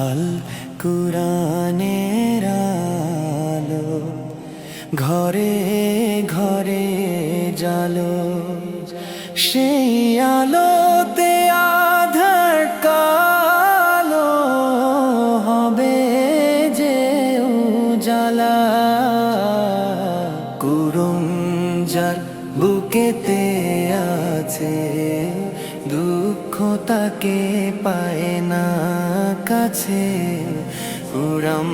আল কুরানে ঘরে ঘরে জালো, সেই আলোতে আধার কালো হবে যে উজালা। কুরুম যার বুকেতে আছে, দুঃখ তাকে পায় না কাছে। উড়াম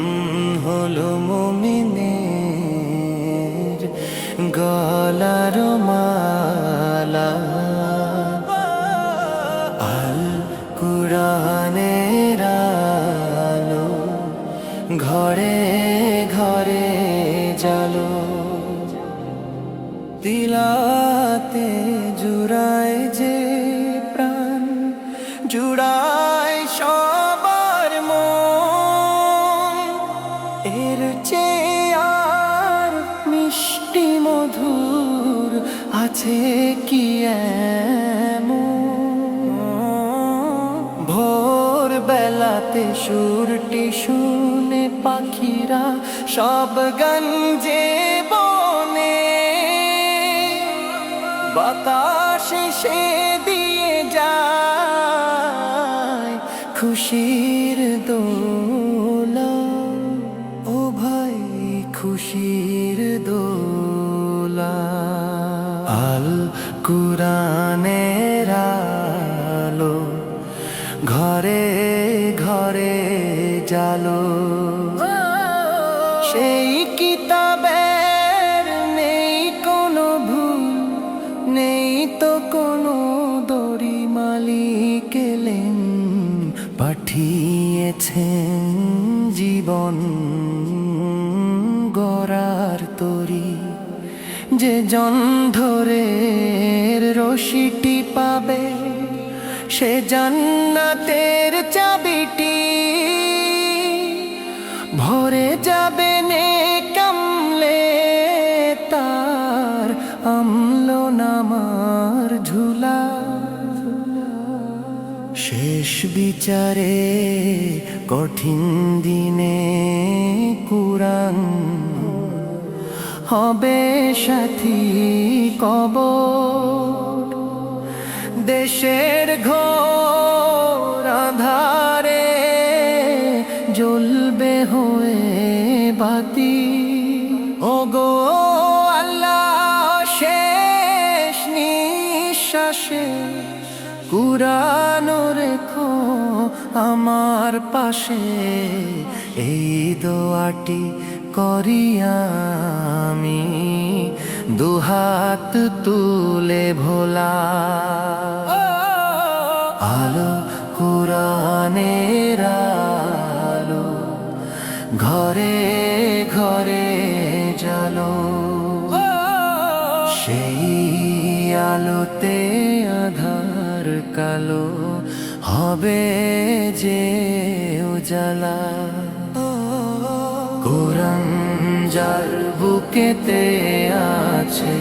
হলো মমিনের গলার মালা। আল কুরানের আলো ঘরে ঘরে জালো দিলাতে জুড়ায় যে প্রাণ, জুড়ায় সবার মন। এর চেয়ে আছে কি ভোর বেলাতে সুরটি শুনে পাখিরা সব গঞ্জে বনে। বাতাসে সে দিয়ে যায় খুশির দোলা। ও ভাই, খুশির কুরানের আলো ঘরে ঘরে জালো। সেই কিতাবের নেই কোনো ভুল, নেই তো কোনো দড়ি মালিক এলেন, পাঠিয়েছেন জীবন গড়ার তরি। যে জন ধরে রশিটি পাবে, সে জান্নাতের চাবিটি। ভরে যাবে নে কামলে তার আমল নামার ঝুলা। শেষ বিচারে কঠিন দিনে কুরান হবে সাথী কব দেশের ঘোর আধারে জ্বলবে হয়ে বাতি। ও গো আল্লাহ, শেষ নিঃশ্বাসে কুরানো রেখো আমার পাশে। এই দোয়াটি করিয়া আমি দুহাত তুলে ভোলা। আলো কুরানের আলো, ঘরে ঘরে জালো সেই আলোতে আধার কালো, হবে যে উজালা। কোরআন যার বুকেতে আছে।